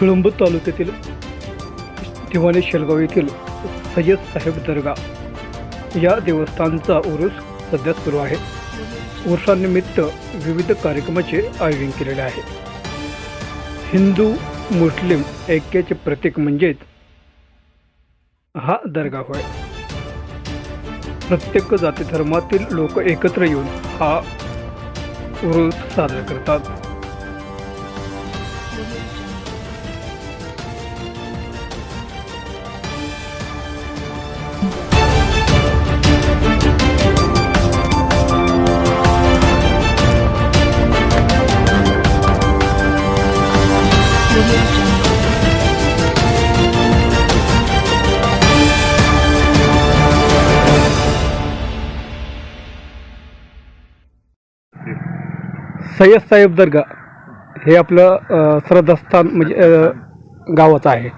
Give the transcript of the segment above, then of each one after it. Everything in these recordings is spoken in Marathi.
कळंब तालुक्यातील दिवाणी शेलगाव येथील सय्यद साहेब दर्गा या देवस्थानचा उरूस सध्या सुरू आहे. उरुसानिमित्त विविध कार्यक्रमाचे आयोजन केलेले आहे. हिंदू मुस्लिम ऐक्याचे प्रतीक म्हणजेच हा दर्गा होय. प्रत्येक जाती धर्मातील लोक एकत्र येऊन हा उरूस साजरा करतात. सय्यद साहेब दर्गा हे आपलं श्रद्धास्थान म्हणजे अ, गावाचं आहे.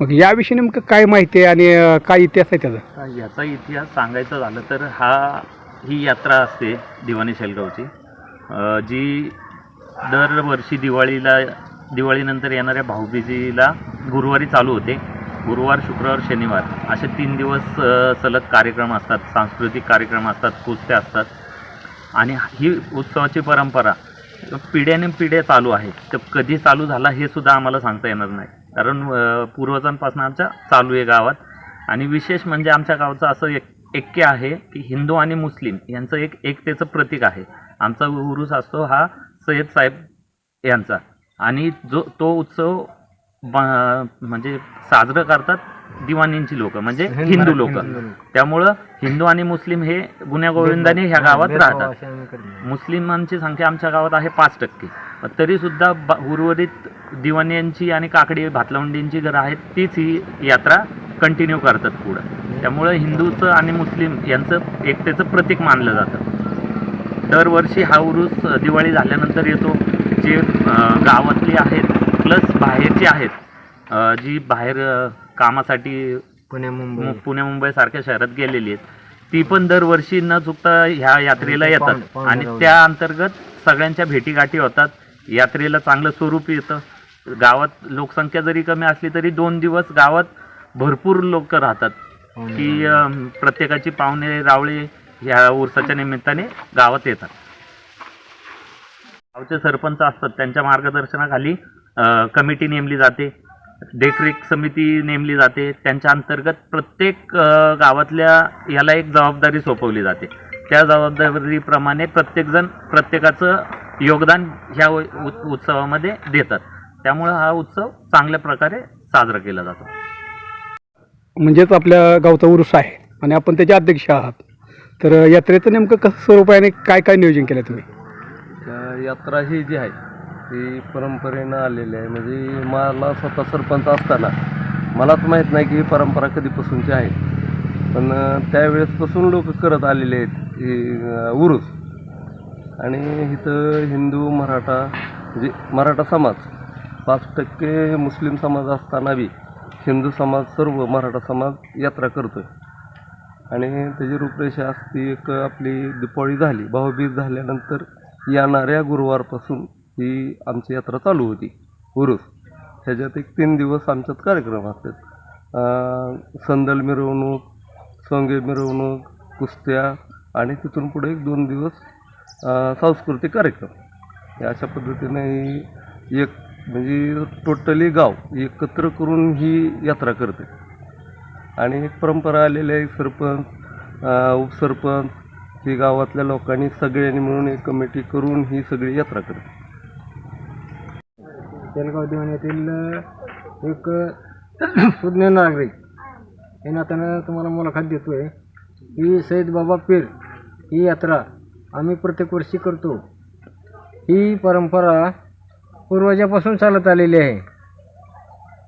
मग याविषयी नेमकं काय माहिती आहे आणि काय इतिहास आहे त्याचा? हा, याचा इतिहास सांगायचा झालं तर हा ही यात्रा असते दिवाणी शेलगावची. अ, जी दरवर्षी दिवाळीला दिवाळीनंतर येणाऱ्या भाऊबीजीला गुरुवारी चालू होते. गुरुवार शुक्रवार शनिवार असे तीन दिवस अ, सलग कार्यक्रम असतात सांस्कृतिक कार्यक्रम असतात कुस्त्या असतात. आणि ही उत्सवाची परंपरा पिढ्याने पिढ्या चालू आहे. तर कधी चालू झाला हे सुद्धा आम्हाला सांगता येणार नाही. कारण पूर्वजांपासून आमच्या चालू आहे गावात. आणि विशेष म्हणजे आमच्या गावचं असं एक ऐक्य आहे की हिंदू आणि मुस्लिम यांचं एक एकतेचं प्रतीक आहे. आमचा उरुस असतो हा सय्यद साहेब यांचा. आणि जो तो उत्सव ब- म्हणजे साजरं करतात दिवाणींची लोक म्हणजे हिंदू लोक. त्यामुळं हिंदू आणि मुस्लिम हे गुन्ह्यागोविंदाने ह्या गावात राहतात. मुस्लिमांची संख्या आमच्या गावात आहे पाच टक्के. पण तरीसुद्धा ब उर्वरित दिवाण्यांची आणि काकडी भातलावंडींची घरं आहेत तीच ही यात्रा कंटिन्यू करतात पुढं. त्यामुळं हिंदूचं आणि मुस्लिम यांचं एकतेचं प्रतीक मानलं जातं. दरवर्षी हा उरूस दिवाळी झाल्यानंतर येतो. जे गावातली आहेत प्लस बाहेरची आहेत जी बाहेर कामासाठी पुण्या मुंबई. मु- पुणे मुंबईसारख्या शहरात गेलेली आहेत. ती पण दरवर्षी न चुकता ह्या यात्रेला पाहुणे- येतात. आणि. त्या अंतर्गत सगळ्यांच्या भेटीगाठी होतात. यात्रेला चांगलं स्वरूप येतं. गावात लोकसंख्या जरी कमी असली तरी दोन दिवस गावात भरपूर लोक राहतात. की अं, प्रत्येकाची पाहुणे रावळे ह्या उरसाच्या निमित्ताने गावात येतात. गावचे सरपंच असतात. त्यांच्या मार्गदर्शनाखाली अं, कमिटी नेमली जाते. देखरेख समिती नेमली जाते. त्यांच्या अंतर्गत प्रत्येक गावातल्या याला एक जबाबदारी सोपवली जाते. त्या जबाबदारीप्रमाणे प्रत्येकजण प्रत्येकाचं योगदान ह्या उत्सवामध्ये देतात. त्यामुळं हा उत्सव चांगल्या प्रकारे साजरा केला जातो. म्हणजेच आपल्या गावचा उरूस आहे आणि आपण त्याचे अध्यक्ष आहात. तर यात्रेचं नेमकं कसं स्वरूप आहे आणि काय काय नियोजन केलं तुम्ही? तर यात्रा ही जी आहे ती परंपरेनं आलेली आहे. म्हणजे मला स्वतः सरपंच असताना मलाच माहीत नाही की ही परंपरा कधीपासूनची आहे. पण त्यावेळेसपासून लोक करत आलेले आहेत ही उरूस. आणि इथं हिंदू मराठा म्हणजे मराठा समाज पाच टक्के मुस्लिम समाज असताना बी हिंदू समाज सर्व मराठा समाज यात्रा करतो आहे आणि त्याची रूपरेषा असती एक आपली दिपावळी झाली भाऊबीज झाल्यानंतर येणाऱ्या गुरुवारपासून ही आमची यात्रा चालू होती. उरूस. ह्याच्यात एक तीन दिवस आमच्यात कार्यक्रम असतात. संदल मिरवणूक सोंगे मिरवणूक कुस्त्या आणि तिथून पुढे एक दोन दिवस सांस्कृतिक कार्यक्रम. अशा पद्धतीने ही एक म्हणजे टोटली गाव एकत्र करून ही यात्रा करते. आणि एक परंपरा आलेली आहे सरपंच उपसरपंच ही गावातल्या लोकांनी सगळ्यांनी मिळून एक कमिटी करून ही सगळी यात्रा करते. जळगाव दिवाण्यातील एक सुज्ञ नागरिक. या नात्यानं तुम्हाला मुलाखत देतोय. ही सैद बाबा पीर ही यात्रा आम्ही प्रत्येक वर्षी करतो. ही परंपरा पूर्वजापासून चालत आलेली आहे.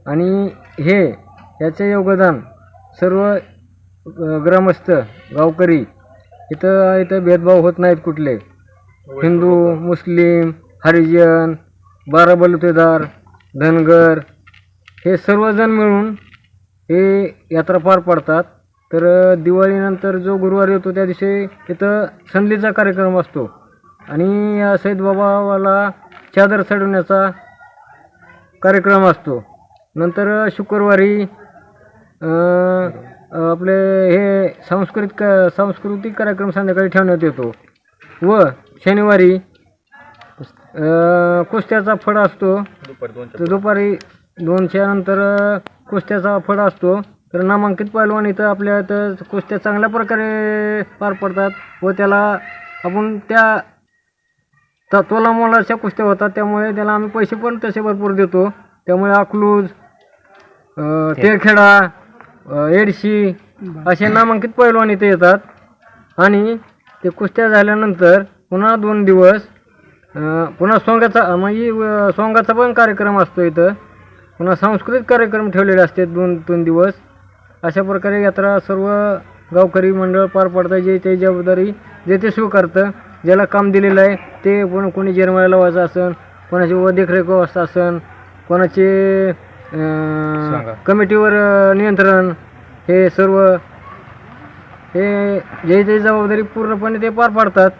आणि हे याचे योगदान सर्व ग्रामस्थ गावकरी इथं इथं भेदभाव होत नाहीत कुठले. हिंदू मुस्लिम हरिजन बारा बलुतेदार धनगर हे सर्वजण मिळून हे यात्रा पार पाडतात. तर दिवाळीनंतर जो गुरुवार येतो त्या दिवशी तिथं संधीचा कार्यक्रम असतो. आणि या सैद बाबाला चादर चढवण्याचा कार्यक्रम असतो. नंतर शुक्रवारी आपले हे सांस्कृतिक सांस्कृतिक कार्यक्रम संध्याकाळी ठेवण्यात येतो व शनिवारी अं, कुस्त्याचा फड असतो. तर दुपारी दोनच्या नंतर अं, कुस्त्याचा फड असतो. तर नामांकित पैलवान इथं आपल्या इथं कुस्त्या चांगल्या प्रकारे पार पडतात व त्याला आपण त्या तत्वाला मोलाच्या कुस्त्या होतात. त्यामुळे त्याला आम्ही पैसे पण तसे भरपूर देतो. त्यामुळे अकलूज अं, तेरखेडा अं, एडशी असे नामांकित पैलवान इथे येतात. आणि ते कुस्त्या झाल्यानंतर पुन्हा दोन दिवस पुन्हा सोंगाचा म्हणजे सोंगाचा पण कार्यक्रम असतो इथं. पुन्हा सांस्कृतिक कार्यक्रम ठेवलेले असतात दोन दोन दिवस. अशा प्रकारे यात्रा सर्व गावकरी मंडळ पार पाडतात जे ते जबाबदारी जे ते स्वीकारतं. ज्याला काम दिलेलं आहे ते कोण कोणी जेरमाळा लावायचं असन कोणाची व देखरेख व्यवस्था असन कोणाचे कमिटीवर नियंत्रण हे सर्व हे जे जे जबाबदारी पूर्णपणे ते पार पाडतात.